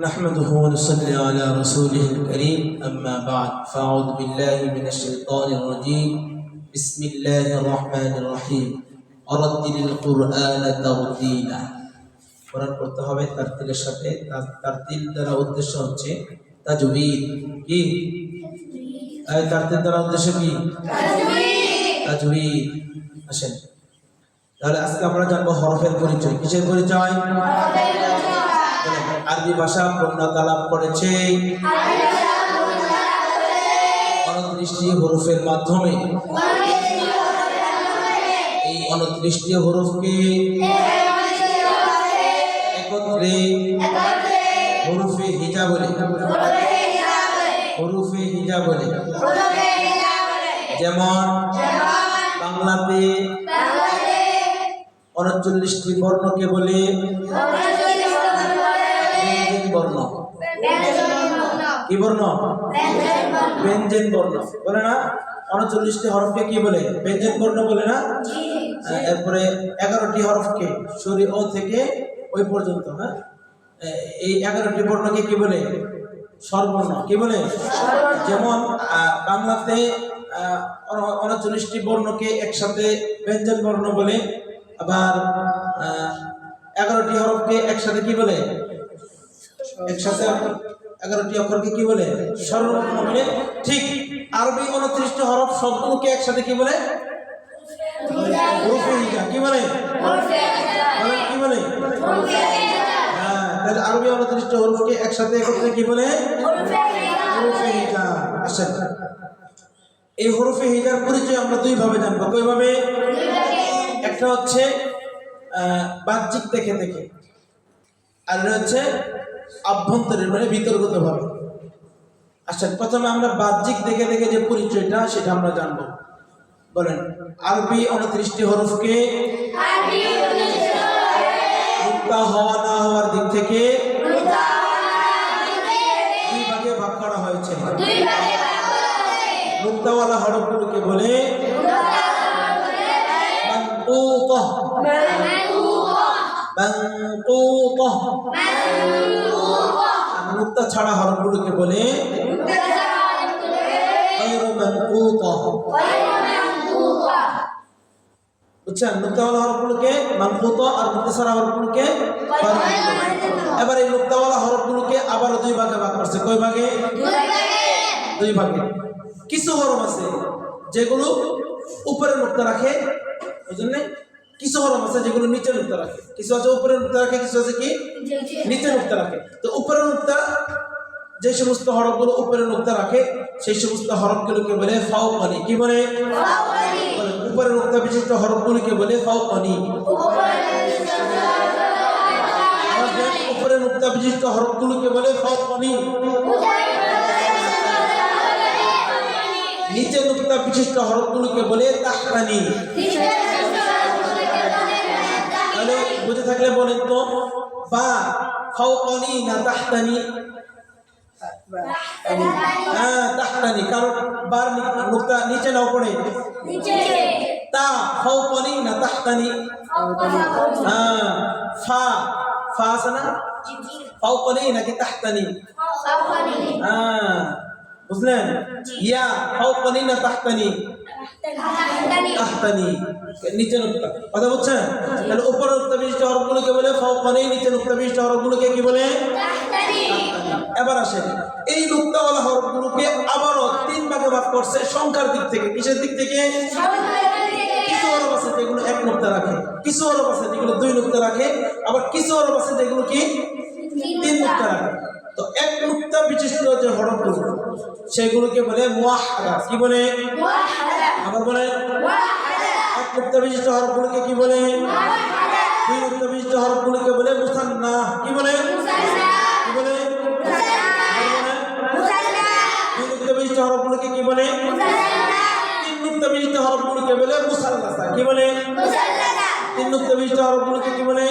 نحمده ونصلي على رسوله الكريم أما بعد فأعوذ بالله من الشيطان الرجيم بسم الله الرحمن الرحيم ورتل القرآن ترتيلا কোরআন পড়তে হবে তারতিলের সাথে তার- তারতিল দ্বারা উদ্দেশ্য হচ্ছে তাজবিদ কি এই তারতিল দ্বারা উদ্দেশ্য কি তাজবিদ আসেন তাহলে আজকে আমরা জানবো হরফের পরিচয় কিসের পরিচয় আরবি ভাষা পূর্ণতা লাভ করেছে। অনত্রিশটি হরফের মাধ্যমে। এই অনত্রিশটি হরফকে একত্রে হরফে হিজা বলে। হরফে হিজা বলে। যেমন বাংলাতে উনচল্লিশটি বর্ণকে বলে। বর্ণ। কি বর্ণ? ব্যঞ্জন বর্ণ। বলে না? উনচল্লিশটি হরফকে কি বলে? ব্যঞ্জন বর্ণ বলে না? এরপরে এগারোটি হরফকে সরি ও থেকে ওই পর্যন্ত হ্যাঁ? এই এগারোটি বর্ণকে কি বলে? স্বরবর্ণ। কি বলে? যেমন বাংলাতে উনচল্লিশটি বর্ণকে একসাথে ব্যঞ্জন বর্ণ বলে। আবার এগারোটি হরফকে একসাথে কি বলে? একসাথে এগারোটি অক্ষরকে কি বলে? স্বরবর্ণ বলে ঠিক আরবি উনত্রিশটি হরফ সবগুলোকে একসাথে কি বলে? কি বলে? কি বলে? হ্যাঁ আরবি উনত্রিশটি হরফকে একসাথে একত্রে কি বলে? আসেন এই হরফে হিজার পরিচয় আমরা দুই ভাবে জানব। কইভাবে? একটা হচ্ছে বাহ্যিক দেখে দেখে। আর এটা হচ্ছে আভ্যন্তরীণ মানে বিতর্কিত ভাবে আচ্ছা প্রথমে আমরা বাহ্যিক দেখে দেখে যে পরিচয়টা সেটা আমরা জানব। বলেন আরবি উনত্রিশটি হরফকে মুক্তা হওয়া না হওয়ার দিক থেকে? দুই ভাগে ভাগ করা হয়েছে। মুক্তাওয়ালা হরফগুলোকে বলে মুক্তা ছাড়া হরফগুলোকে বলে বুঝছেন? হরফগুলোকে মানকুত আর হরফগুলোকে এবার এই হরফগুলোকে আবার দুই ভাগে ভাগ করছে। কয় ভাগে? দুই ভাগে। কিছু হরফ আছে যেগুলো উপরে মুক্তা রাখে। ওই জন্য কিছু হরফ আছে যেগুলো নিচে মুক্তা রাখে। কিছু আছে উপরে মুক্তা রাখে কিছু আছে কি? নিচে মুক্তা রাখে। তো উপরে মুক্তা যে সমস্ত হরফগুলো উপরে মুক্তা রাখে সেই সমস্ত হরফগুলোকে বলে ফাউকানি কি বলে? উপরে মুক্তা বিশিষ্ট হরফগুলোকে বলে আবার যে উপরে মুক্তা বিশিষ্ট হরফগুলোকে বলে ফাউকানি নিচে নুক্তা বিশিষ্ট হরফগুলোকে বলে তাহতানি বুঝে থাকলে বলেন তো বা ফাউকানি না তাহতানি? হ্যাঁ তাহতানি কারণ বার নুক্তা নিচে নাও পড়ে। তা ফাউকানি না তাহতানি? হ্যাঁ ফা ফা আছে না? ফাউকানি নাকি তাহতানি? হ্যাঁ বুঝলেন? ইয়া ফাউকানি না তাহতানি? তাহতানি নিচে নুক্তা কথা বুঝছেন তাহলে উপর নুক্তা বিশিষ্ট হরফগুলোকে বলে নিচে নুক্তা বিশিষ্ট হরফগুলোকে কি বলে? এবার আসেন। এই নুক্তাওয়ালা হরফগুলোকে আবারও তিন ভাগে ভাগ করছে সংখ্যার দিক থেকে। কিসের দিক থেকে? কিছু হরফ আছে যেগুলো এক নুক্তা রাখে। কিছু হরফ আছে যেগুলো দুই নুক্তা রাখে। আবার কিছু হরফ আছে যেগুলো কি? তিন নুক্তা রাখে। তো এক নুক্তা বিশিষ্ট যে হরফগুলো সেগুলোকে বলে মুয়াহহাদা। কি বলে? আবার বলে এক নুক্তা বিশিষ্ট হরফগুলোকে কি বলে হরফগুলোকে বলে? মুসান্না। কি কি বলে? কি বলে? তিন হরফগুলোকে কি বলে?